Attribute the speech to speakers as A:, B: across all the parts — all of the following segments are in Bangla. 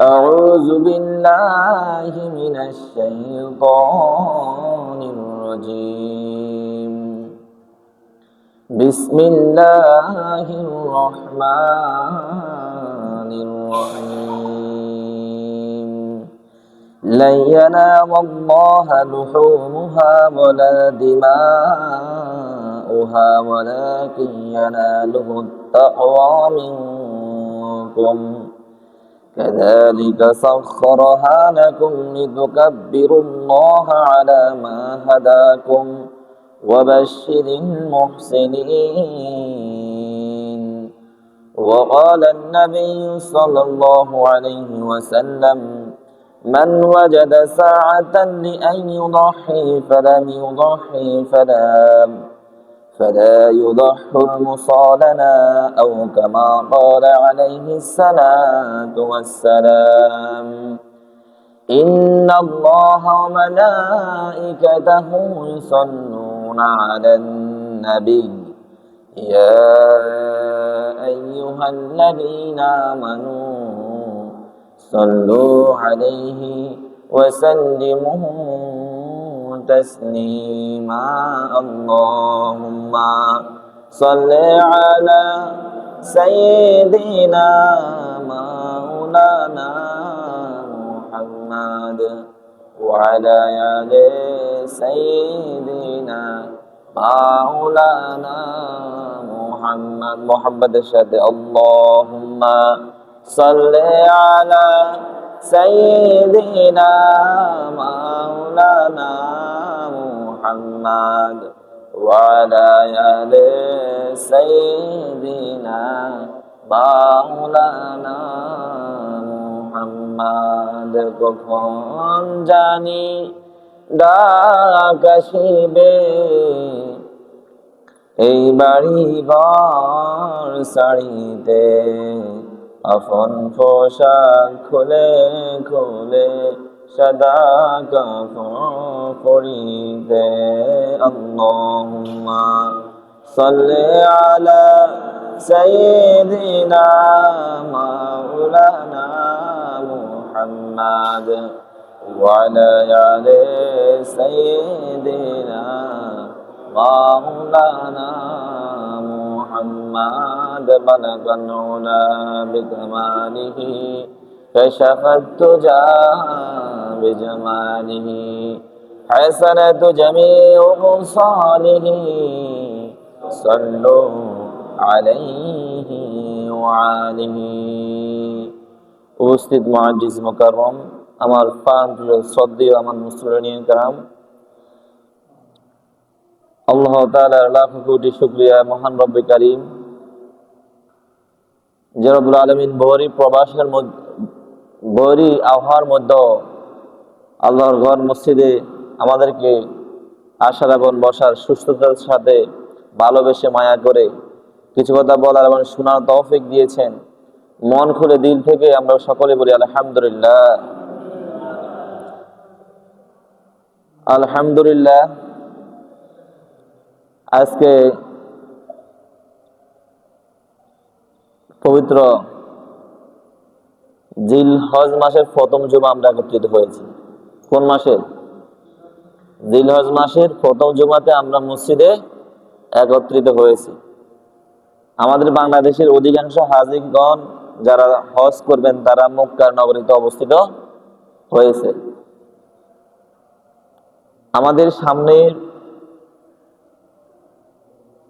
A: أعوذ بالله من الشيطان الرجيم بسم الله الرحمن الرحيم لن ينال الله لحومها ولا دماؤها ولكن يناله التقوى منكم كذلك سخرها لكم لتكبروا الله على ما هداكم وبشر المحسنين. وقال النبي صلى الله عليه وسلم من وجد ساعة لأن يضحي فلم يضحي فلا فلا يضح المصالنا أو كما قال عليه الصلاة والسلام. إن الله وملائكته يصلون على النبي. يا أيها الذين آمنوا صلوا عليه وسلموا تسليما اللهم صل على سيدنا مولانا محمد وعلى آل سيدنا مولانا محمد محمد الشهد اللهم صل على سيدنا مولانا محمد وعلى آل سيدنا مولانا মুহাম্মদ কখন জানি ডাকাশিবে এই বাড়ি ঘর সাড়িতে আপন পোশাক খুলে খুলে সদা কাফন পড়িতে আল্লাহুম্মা সাল্লি আলা সাইয়্যিদিনা মাওলানা মুহাম্মদ وعلى آل سيدنا مولانا محمد بلغ العلا بكماله كشف التجى بجماله حسنة جميع خصاله صلوا عليه وعاله উপস্থিত মহাজিজ মোকাররম আমার ফান শ্রদ্ধেয় আমার মুসলিম কারাম আল্লাহ তাআলার লাখ কোটি শুকরিয়া মহান রব্বে কারীম যে রব্বুল আলামিন বহরি প্রবাসের বহরি আবহাওয়ার মধ্যে আল্লাহর ঘর মসজিদে আমাদেরকে আশার এবং বসার সুস্থতার সাথে ভালোবেসে মায়া করে কিছু কথা বলার এবং শোনার তৌফিক দিয়েছেন। মন খুলে দিল থেকে আমরা সকলে বলি আলহামদুলিল্লাহ। আলহামদুলিল্লাহ। আজকে পবিত্র জিল হজ মাসের প্রথম জুমা আমরা একত্রিত হয়েছি। কোন মাসে? জিল হজ মাসের প্রথম জুমাতে আমরা মসজিদে একত্রিত হয়েছি। আমাদের বাংলাদেশের অধিকাংশ হাজিগণ যারা হজ করবেন, তারা মুক্কার নগরীতে অবস্থিত হয়েছে। আমাদের সামনে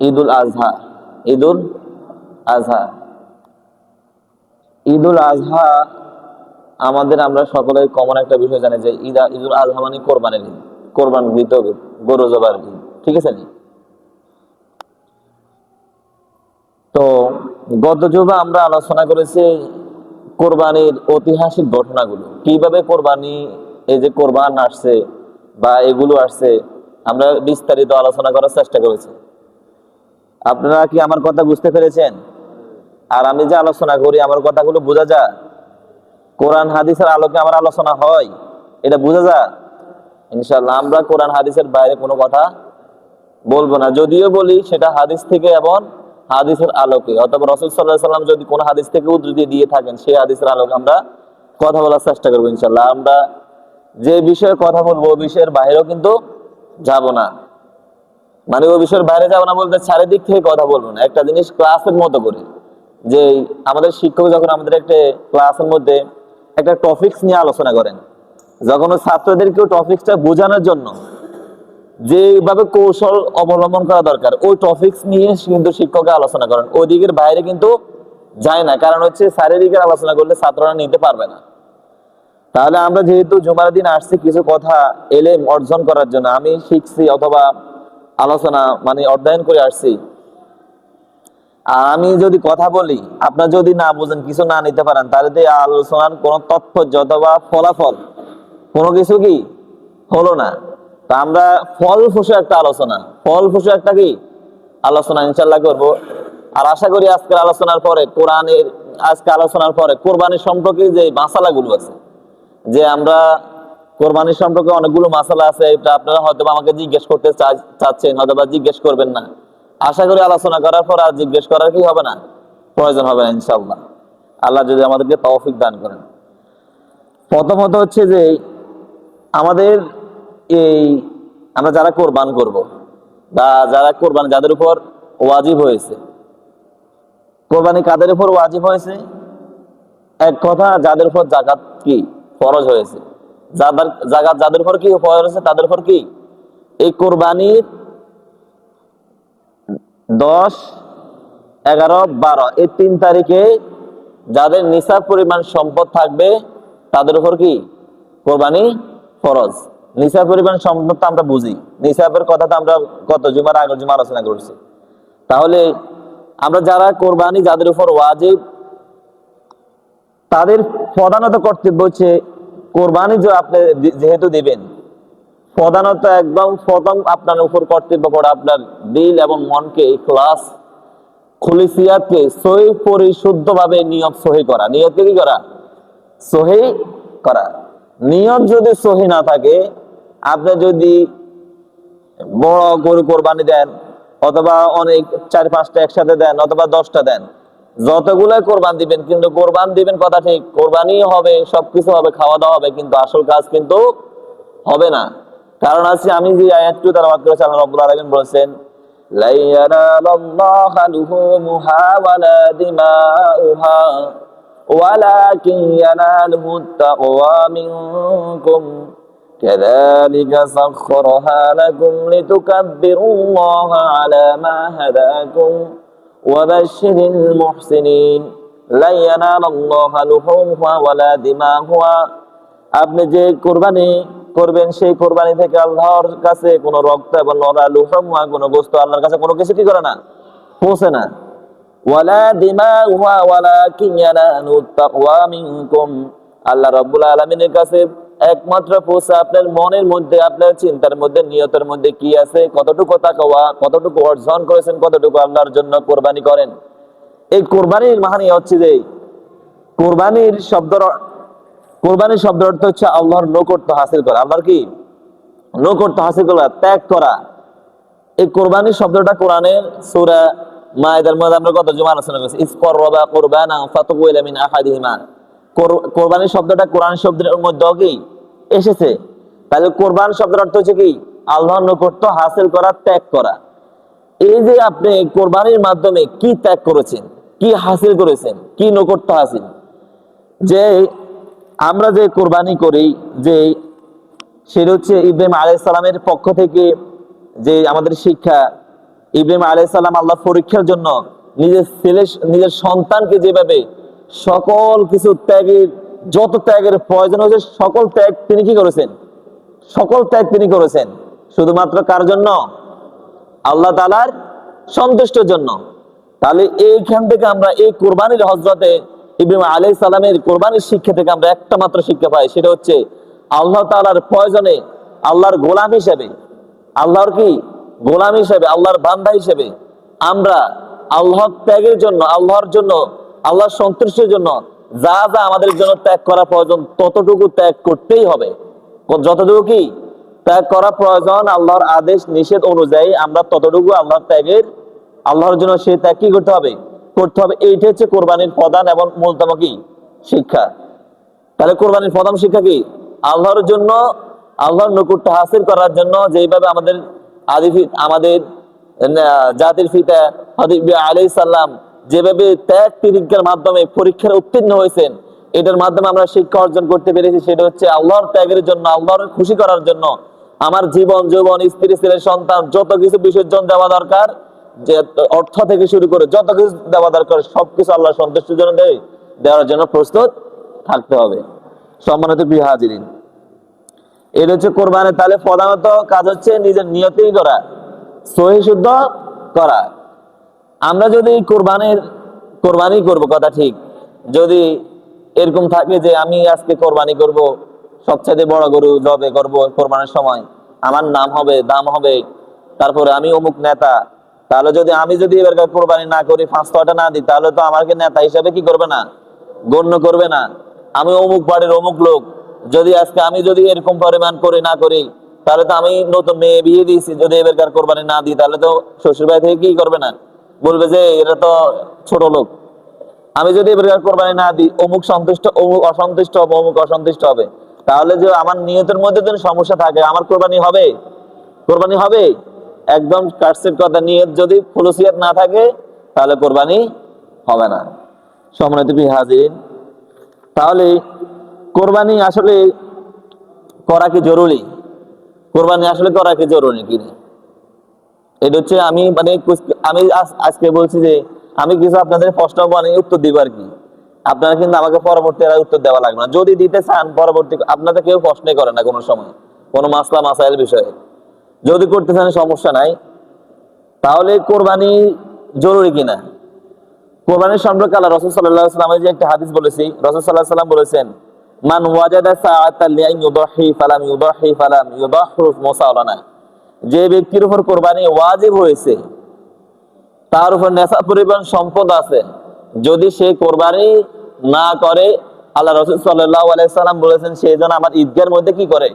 A: ঈদুল আজহা ঈদুল আজহা। ঈদুল আজহা আমাদের আমরা সকলে কমন একটা বিষয় জানি যে ঈদ, ঈদুল আজহা মানে কোরবানের ঈদ। কোরবান হবে গরু জবার ঈদ। ঠিক আছে তো গত যুগে আমরা আলোচনা করেছি কোরবানির ঐতিহাসিক ঘটনাগুলো। কীভাবে কোরবানি, এই যে কোরবান আসছে বা এগুলো আসছে, আমরা বিস্তারিত আলোচনা করার চেষ্টা করেছি। আপনারা কি আমার কথা বুঝতে পেরেছেন? আর আমি যে আলোচনা করি, আমার কথাগুলো বোঝা যায় কোরআন, হাদিসের আলোকে আমার আলোচনা হয়, এটা বোঝা যায় ইনশাল্লাহ আমরা কোরআন, হাদিসের বাইরে কোনো কথা বলব না। যদিও বলি, সেটা হাদিস থেকে এবং হাদিসের আলোকে। অথবা রসুল সাল্লাহ সাল্লাম যদি কোনো হাদিস থেকে উদ্ধৃতি দিয়ে থাকেন, সেই হাদিসের আলোকে আমরা কথা বলার চেষ্টা করব ইনশাল্লাহ আমরা যে বিষয়ে কথা বলব, ওই বিষয়ের বাইরেও কিন্তু যাব না। মানে ওই বিষয়ের বাইরে যাব না বলতে চারিদিক থেকে কথা বলব না। একটা জিনিস ক্লাসের মতো করে। যে আমাদের শিক্ষক যখন আমাদের একটা ক্লাসের মধ্যে একটা টপিক্স নিয়ে আলোচনা করেন, যখন ছাত্রদেরকে টপিক্সটা বোঝানোর জন্য যেভাবে কৌশল অবলম্বন করা দরকার, ওই টপিক্স নিয়ে কিন্তু শিক্ষককে আলোচনা করেন। ওই দিকের বাইরে কিন্তু যায় না, কারণ হচ্ছে শারীরিকের আলোচনা করলে ছাত্ররা নিতে পারবে না। তাহলে আমরা যেহেতু জুমার দিন আসছি, কিছু কথা এলে অর্জন করার জন্য আমি শিখছি অথবা আলোচনা মানে অধ্যয়ন করে আসছি আমি যদি কথা বলি, আপনার যদি না বুঝেন, কিছু না নিতে পারেন, তাহলে তো আলোচনার কোনো তাৎপর্য অথবা ফলাফল কোনো কিছু কি হলো না? তা আমরা ফল ফুসে একটা আলোচনা। ফল ফুসে একটা কি? আলোচনা ইনশাল্লাহ করব। আর আশা করি আজকের আলোচনার পরে, কোরআনের, আজকে আলোচনার পরে কোরবানির সম্পর্কে যে মাসালাগুলো আছে, যে আমরা কোরবানির সম্পর্কে অনেকগুলো মাসালা আছে, এটা আপনারা হয়তো আমাকে জিজ্ঞেস করতে চাচ্ছেন হয়তো জিজ্ঞেস করবেন না। আশা করি আলোচনা করার পর আর জিজ্ঞেস করার কি হবে না? প্রয়োজন হবে না ইনশাল্লাহ আল্লাহ যদি আমাদেরকে তৌফিক দান করেন। প্রথমত হচ্ছে যে, আমাদের এই আমরা যারা কোরবান করব বা যারা কোরবান যাদের উপর ওয়াজিব হয়েছে, কোরবানি কাদের উপর ওয়াজিব হয়েছে? এক কথা, যাদের উপর জাকাত কি ফরজ হয়েছে? যাদের জাকাত যাদের উপর কি ফরজ হয়েছে, তাদের উপর কি? এই কোরবানির দশ, এগারো, বারো। এই তিন তারিখে যাদের নিসাব পরিমাণ সম্পদ থাকবে, তাদের উপর কি? কোরবানি ফরজ। নিসাব পরিমাণ সম্পদ তো আমরা বুঝি। নিসাবের কথা তো আমরা কত জুমার আগের জুমা আলোচনা করছি। তাহলে আমরা যারা কোরবানি, যাদের উপর ওয়াজিব, তাদের প্রধানত কর্তব্য হচ্ছে কোরবানি যে আপনি যেহেতু দিবেন প্রধানত একদম প্রথম আপনার উপর পড়ে আপনার দিল এবং মনকে ক্লাস খুলিসিয়াতকে সহি পরিশুদ্ধ ভাবে নিয়ত সহি করা। নিয়তকে কি করা? সহি করা। নিয়ত যদি সহি না থাকে, আপনি যদি বড় গরু কোরবানি দেন, অথবা অনেক চার পাঁচটা একসাথে দেন, অথবা দশটা দেন, যতগুলাই কোরবান দিবেন, কিন্তু কোরবান দিবেন কথা ঠিক কোরবানি হবে, সবকিছু হবে খাওয়া দাওয়া হবে, কিন্তু আসল কাজ কিন্তু হবে না। কারণ আছে আমি যে আয়াতটু তালাবাদ করেছি আল্লাহ রাব্বুল আলামিন বলেছেন লা ইয়ানালাল্লাহা লুহুমুহা ওয়ালা দিমাউহা ওয়ালাকিন ইয়ানালুহু তাকওয়া মিনকুম كذلك سخرها لكم لتكبروا الله على ما هداكم وبشر المحسنين لا ينال الله لحومها ولا دماؤها আপনি যে কোরবানি করবেন সেই কোরবানি থেকে আল্লাহর কাছে কোনো রক্ত এবং নরা বস্তু আল্লাহর কাছে কোনো কিছু কি করে না? পৌঁছে না। ওয়ালা ওয়ালাকিন ইয়ানালু তাকওয়া মিনকুম। আল্লাহ রাব্বুল আলামিনের কাছে একমাত্র পৌঁছে আপনার মনের মধ্যে, আপনার চিন্তার মধ্যে, নিয়তের মধ্যে কি আছে, কতটুকু তাকওয়া, কতটুকু অর্জন করেছেন, কতটুকু আল্লাহর জন্য কোরবানি করেন। এই কোরবানির মাহানি হচ্ছে যে, কোরবানির শব্দর কোরবানির শব্দ অর্থ হচ্ছে আল্লাহর নৈকট্য হাসিল করা। আল্লাহর কি? নৈকট্য হাসিল করা, ত্যাগ করা। এই কোরবানির শব্দটা কোরআনের সূরা মায়েদার মধ্যে আমরা কত জমা আলোচনা করেছি? ইসকর রবা কোরবানা ফাতুকুইলা শব্দটা কোরআন শব্দের মধ্যেও কি? এসেছে। তাহলে কোরবান শব্দের অর্থ হচ্ছে কি? আল্লাহর নৈকট্য হাসিল করা, ত্যাগ করা। এই যে আপনি কোরবানির মাধ্যমে কি ত্যাগ করেছেন, কি হাসিল করেছেন, কি নৈকট্য হাসিল, যে আমরা যে কোরবানি করি, যে সেটা হচ্ছে ইব্রাহিম আলাই সালামের পক্ষ থেকে যে আমাদের শিক্ষা, ইব্রাহিম আলাই সালাম আল্লাহ পরীক্ষার জন্য নিজের ছেলে, নিজের সন্তানকে যেভাবে সকল কিছু ত্যাগের, যত ত্যাগের প্রয়োজন হয়েছে, সকল ত্যাগ তিনি কি করেছেন? সকল ত্যাগ তিনি করেছেন। শুধুমাত্র কার জন্য? আল্লাহ তালার সন্তুষ্টের জন্য। তাহলে এইখান থেকে আমরা এই কোরবানির হজরতে ইব্রাহিম আলাই সালামের কোরবানির শিক্ষা থেকে আমরা একটা মাত্র শিক্ষা পাই, সেটা হচ্ছে আল্লাহ তালার প্রয়োজনে আল্লাহর গোলাম হিসেবে, আল্লাহর কি? গোলাম হিসেবে, আল্লাহর বান্দা হিসেবে আমরা আল্লাহ ত্যাগের জন্য, আল্লাহর জন্য, আল্লাহর সন্তুষ্টির জন্য যা যা আমাদের জন্য ত্যাগ করা প্রয়োজন, ততটুকু ত্যাগ করতেই হবে। যতটুকু কি? ত্যাগ করা প্রয়োজন, আল্লাহর আদেশ, নিষেধ অনুযায়ী আমরা ততটুকু আল্লাহর ত্যাগের, আল্লাহর জন্য সে ত্যাগ কি করতে হবে? করতে হবে। এইটা হচ্ছে কোরবানির প্রধান এবং মূলতম কি? শিক্ষা। তাহলে কোরবানির প্রধান শিক্ষা কি? আল্লাহর জন্য, আল্লাহর নকুরটা হাসিল করার জন্য যেভাবে আমাদের আদি আমাদের জাতির পিতা আলি সাল্লাম যেভাবে ত্যাগ তিরিজ্ঞার মাধ্যমে পরীক্ষার উত্তীর্ণ হয়েছেন, এটার মাধ্যমে আমরা শিক্ষা অর্জন করতে পেরেছি। সেটা হচ্ছে আল্লাহর ত্যাগের জন্য, আল্লাহর খুশি করার জন্য। আমার জীবন, যৌবন, স্ত্রী, ছেলে, সন্তান, যত কিছু বিসর্জন দেওয়া দরকার যে অর্থ থেকে শুরু করে যত কিছু দেওয়া দরকার, সবকিছু আল্লাহ সন্তুষ্টির জন্য দেয়, দেওয়ার জন্য প্রস্তুত থাকতে হবে। সম্মানিত প্রিয় হাজিরিন, এটা হচ্ছে কোরবানি তাহলে প্রধানত কাজ হচ্ছে নিজের নিয়তেই করা, সহি শুদ্ধ করা। আমরা যদি কোরবানির, কোরবানি করব, কথা ঠিক। যদি এরকম থাকে যে আমি আজকে কোরবানি করব, সবচাইতে বড় গরু জবে করব কোরবানির সময়, আমার নাম হবে, দাম হবে, তারপরে আমি অমুক নেতা তাহলে যদি আমি যদি এবার কোরবানি না করি পাঁচ ছয়টা না দিই, তাহলে তো আমাকে নেতা হিসাবে কি করবে না? গণ্য করবে না। আমি অমুক বাড়ির অমুক লোক, যদি আজকে আমি যদি এরকম পরিমাণ করি, না করি, তাহলে তো আমি নতুন মেয়ে বিয়ে দিয়েছি, যদি এবারকার কোরবানি না দিই, তাহলে তো শ্বশুর বাড়ি থেকে কি করবে না? বলবে যে এরা তো ছোট লোক। আমি যদি এবারকার কোরবানি না দিই, অমুক সন্তুষ্ট, অমুক অসন্তুষ্ট হবে, অমুক অসন্তুষ্ট হবে। তাহলে যে আমার নিয়তের মধ্যে যদি সমস্যা থাকে, আমার কোরবানি হবে? কোরবানি হবে? একদম কাটসের কথা নিয়ত যদি ফুলসিয়াত না থাকে, তাহলে কোরবানি হবে না। সম্মানিত হাজির তাহলে কোরবানি আসলে করা কি জরুরি? কোরবানি আসলে করা কি জরুরি কিনা এটা হচ্ছে আমি মানে আমি আজকে বলছি যে আমি কিছু আপনাদের প্রশ্ন মানে উত্তর দিব আর কি। আপনারা কিন্তু আমাকে পরবর্তী আর উত্তর দেওয়া লাগবে না। যদি দিতে চান, পরবর্তী আপনাদের কেউ প্রশ্নই করে না কোনো সময়, কোনো মাসলা, মাসাইল বিষয়ে। যদি করতে চান সমস্যা নাই, তাহলে কোরবানি জরুরি কিনা? কোরবানির সম্পর্কে আল্লাহ রসুল সাল্লাহ সাল্লামের যে একটা হাদিস বলেছি, রসুল সাল্লাহ সাল্লাম বলেছেন, মান ওয়াজাদা ইউদাহি ফালাম ইউদাহি ফালাম ইউদাহু যে ব্যক্তির উপর কোরবানি ওয়াজিব হয়েছে, তার উপর নেশা পরিমাণ সম্পদ আছে। যদি সে কোরবানি না করে, আল্লাহ রসুল সাল্লাহ আলাইসাল্লাম বলেছেন সেই জন্য আমার ঈদগার মধ্যে কি করে?